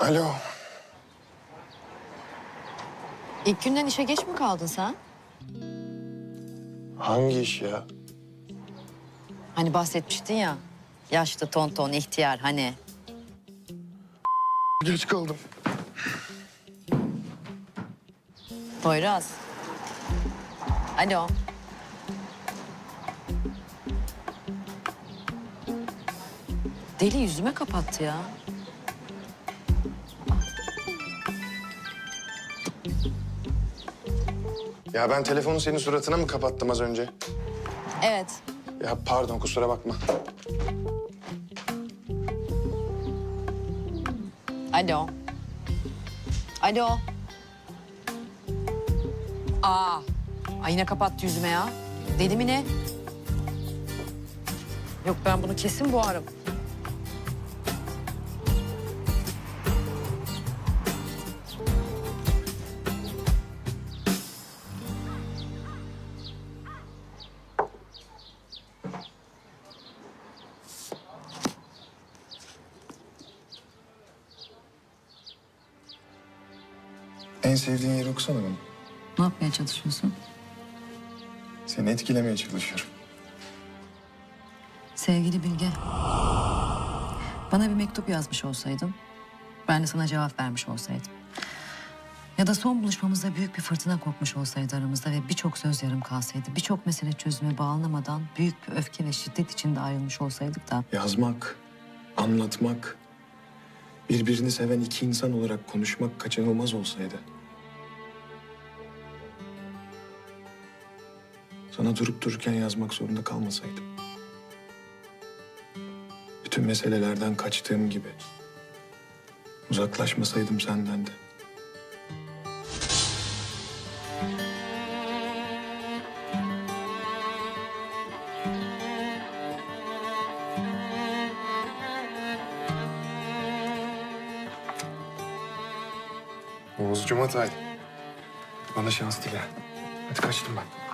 Alo. İlk günden işe geç mi kaldın sen? Hangi iş ya? Hani bahsetmiştin ya. Yaşlı tonton ihtiyar hani. Geç kaldım. Poyraz. Alo. Deli yüzüme kapattı ya. Ya ben telefonu senin suratına mı kapattım az önce? Evet. Ya pardon kusura bakma. Alo. Alo. Aa. Ay yine kapattı yüzüme ya. Deli mi ne? Yok ben bunu kesin boğarım. En sevdiğin yeri okusana bana. Ne yapmaya çalışıyorsun? Seni etkilemeye çalışıyorum. Sevgili Bilge. Bana bir mektup yazmış olsaydın. Ben de sana cevap vermiş olsaydım. Ya da son buluşmamızda büyük bir fırtına kopmuş olsaydı aramızda ve birçok söz yarım kalsaydı. Birçok mesele çözüme bağlanamadan büyük bir öfke ve şiddet içinde ayrılmış olsaydık da. Yazmak, anlatmak, birbirini seven iki insan olarak konuşmak kaçınılmaz olsaydı. Sana durup dururken yazmak zorunda kalmasaydım. Bütün meselelerden kaçtığım gibi. Uzaklaşmasaydım senden de. Oğuz Cumatay. Bana şans dile. Hadi kaçtım ben.